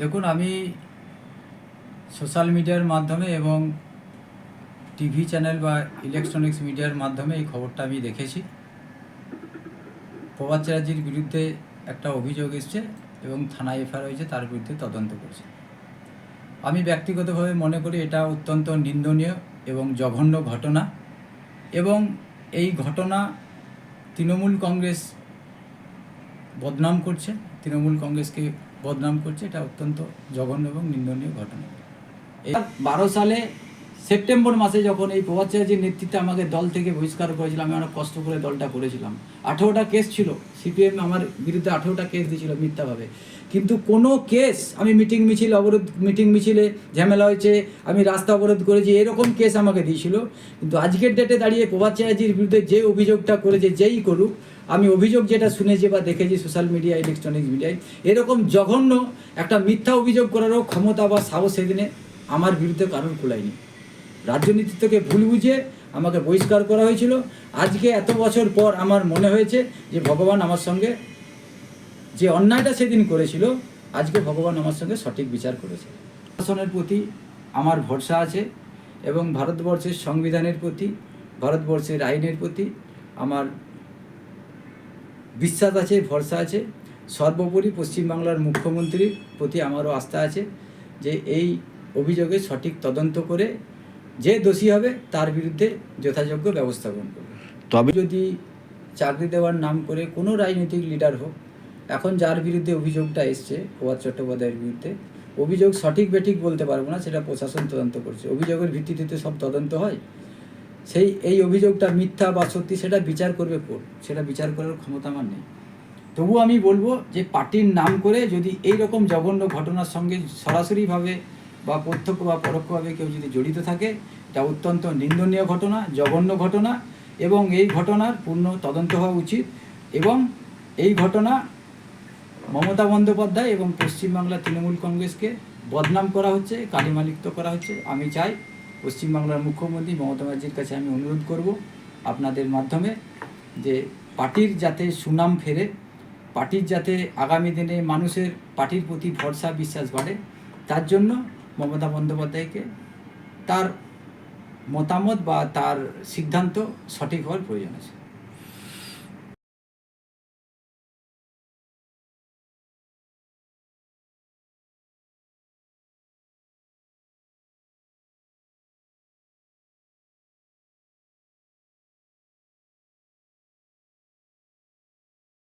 দেখুন, আমি সোশ্যাল মিডিয়ার মাধ্যমে এবং টিভি চ্যানেল বা ইলেকট্রনিক্স মিডিয়ার মাধ্যমে এই খবরটা আমি দেখেছি। প্রভাত চ্যাটার্জির বিরুদ্ধে একটা অভিযোগ এসছে এবং থানায় এফআইআর হয়েছে, তার বিরুদ্ধে তদন্ত করছে। আমি ব্যক্তিগতভাবে মনে করি এটা অত্যন্ত নিন্দনীয় এবং জঘন্য ঘটনা এবং এই ঘটনা তৃণমূল কংগ্রেস বদনাম করছে। তৃণমূল কংগ্রেসকে বদনাম করছে এটা অত্যন্ত জঘন্য এবং নিন্দনীয় ঘটনা। বারো সালে সেপ্টেম্বর মাসে যখন এই প্রভাত চ্যাটার্জির নেতৃত্বে আমাকে দল থেকে বহিষ্কার করেছিল, আমি অনেক কষ্ট করে দলটা করেছিলাম। আঠেরোটা কেস ছিল, সিপিএম আমার বিরুদ্ধে আঠেরোটা কেস দিয়েছিল মিথ্যাভাবে। কিন্তু কোনো কেস, আমি মিটিং মিছিল, অবরোধ, মিটিং মিছিলে ঝামেলা হয়েছে, আমি রাস্তা অবরোধ করেছি, এরকম কেস আমাকে দিয়েছিল। কিন্তু আজকের ডেটে দাঁড়িয়ে প্রভাত চ্যাটার্জির বিরুদ্ধে যে অভিযোগটা করেছে, যেই করুক, আমি অভিযোগ যেটা শুনেছি বা দেখেছি সোশ্যাল মিডিয়া ইলেকট্রনিক্স মিডিয়ায় এরকম জঘন্য একটা মিথ্যা অভিযোগ করারও ক্ষমতা বা সাহস সেদিনে আমার বিরুদ্ধে কারণ খোলায়নি রাজনীতি থেকে ভুল বুঝে আমাকে বহিষ্কার করা হয়েছিল। আজকে এত বছর পর আমার মনে হয়েছে যে ভগবান আমার সঙ্গে যে অন্যায়টা সেদিন করেছিল, আজকে ভগবান আমার সঙ্গে সঠিক বিচার করেছে। শাসনের প্রতি আমার ভরসা আছে এবং ভারতবর্ষের সংবিধানের প্রতি, ভারতবর্ষের আইনের প্রতি আমার বিশ্বাস আছে, ভরসা আছে। সর্বোপরি পশ্চিমবাংলার মুখ্যমন্ত্রীর প্রতি আমারও আস্থা আছে যে এই অভিযোগে সঠিক তদন্ত করে যে দোষী হবে তার বিরুদ্ধে যথাযোগ্য ব্যবস্থা গ্রহণ করবে। তবে যদি চাকরি দেওয়ার নাম করে কোনো রাজনৈতিক লিডার হোক এখন যার বিরুদ্ধে অভিযোগটা এসছে প্রভাত চট্টোপাধ্যায়ের বিরুদ্ধে অভিযোগ সঠিক বেঠিক বলতে পারব না সেটা প্রশাসন তদন্ত করছে। অভিযোগের ভিত্তিতে তো সব তদন্ত হয়। সেই এই অভিযোগটা মিথ্যা বা সত্যি সেটা বিচার করবে কোর্ট। সেটা বিচার করার ক্ষমতা আমার নেই। তবু আমি বলব যে পার্টির নাম করে যদি এই রকম জঘন্য ঘটনার সঙ্গে সরাসরিভাবে বা প্রত্যক্ষ বা পরোক্ষভাবে কেউ যদি জড়িত থাকে, এটা অত্যন্ত নিন্দনীয় ঘটনা, জঘন্য ঘটনা এবং এই ঘটনার পূর্ণ তদন্ত হওয়া উচিত এবং এই ঘটনা মমতা বন্দ্যোপাধ্যায় এবং পশ্চিমবাংলা তৃণমূল কংগ্রেসকে বদনাম করা হচ্ছে, কালিমালিপ্ত করা হচ্ছে। আমি চাই পশ্চিমবাংলার মুখ্যমন্ত্রী মমতা ব্যানার্জির কাছে আমি অনুরোধ করব আপনাদের মাধ্যমে যে পার্টির যাতে সুনাম ফেরে, পার্টির যাতে আগামী দিনে মানুষের, পার্টির প্রতি ভরসা, বিশ্বাস বাড়ে, তার জন্য মমতা বন্দ্যোপাধ্যায়কে তার মতামত বা তার সিদ্ধান্ত সঠিক হওয়ার প্রয়োজন আছে।